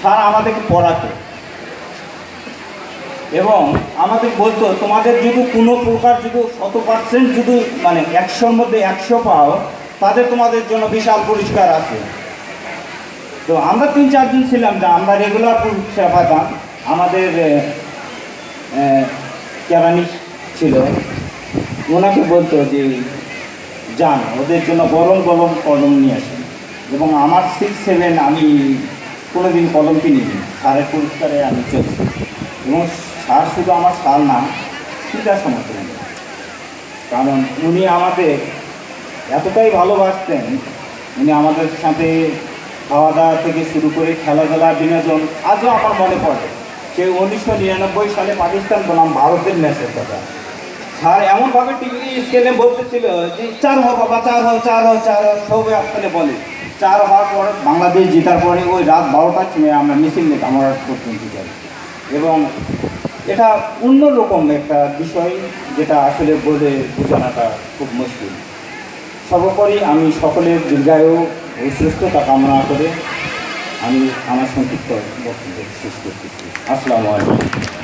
Sir, আমাদেরকে পড়াতো। এবং আমাদের বলতো, তোমাদের যদি কোনো প্রকার যদি শত পার্সেন্ট যদি মানে একশোর মধ্যে একশো পাও, তাদের তোমাদের জন্য বিশাল পুরস্কার আছে। তো আমরা তিন চারজন ছিলাম যে, আমরা রেগুলার পুরস্কার পাতাম আমাদের কেরানি ছিল, ওনাকে বলতো যে, যান, ওদের জন্য গরম গরম কলম নিয়ে আসেন। এবং আমার সিক্স সেভেন আমি কোনো দিন কলম কিনিনি। স্যারের পুরস্কারে আমি চলছি। এবং সার শুধু আমার স্যার না পিতার সমর্থন কারণ উনি আমাদের এতটাই ভালোবাসতেন। উনি আমাদের সাথে খাওয়া দাওয়া থেকে শুরু করে খেলাধুলা, বিনোদন, আজও আমার মনে পড়ে। সেই উনিশশো নিরানব্বই সালে পাকিস্তান বনাম ভারতের ম্যাচের কথা। স্যার এমনভাবে টিভি স্কেলে বলতেছিল যে চার হও বাবা চার হও চার হও চার হও সবে আসলে বলে। চার হওয়ার পর বাংলাদেশ জেতার পরে ওই রাত বারোটার সময় আমরা মিছিল নিতাম, আমরা পর্যন্ত যাই এবং এটা অন্যরকম একটা বিষয় যেটা আসলে বলে বোঝানোটা খুব মুশকিল। সর্বোপরি আমি সকলের দীর্ঘায়ু ও সুস্থতা কামনা করে আমি আমার সংক্ষিপ্ত বক্তব্য শেষ করতেছি। আসসালামু আলাইকুম।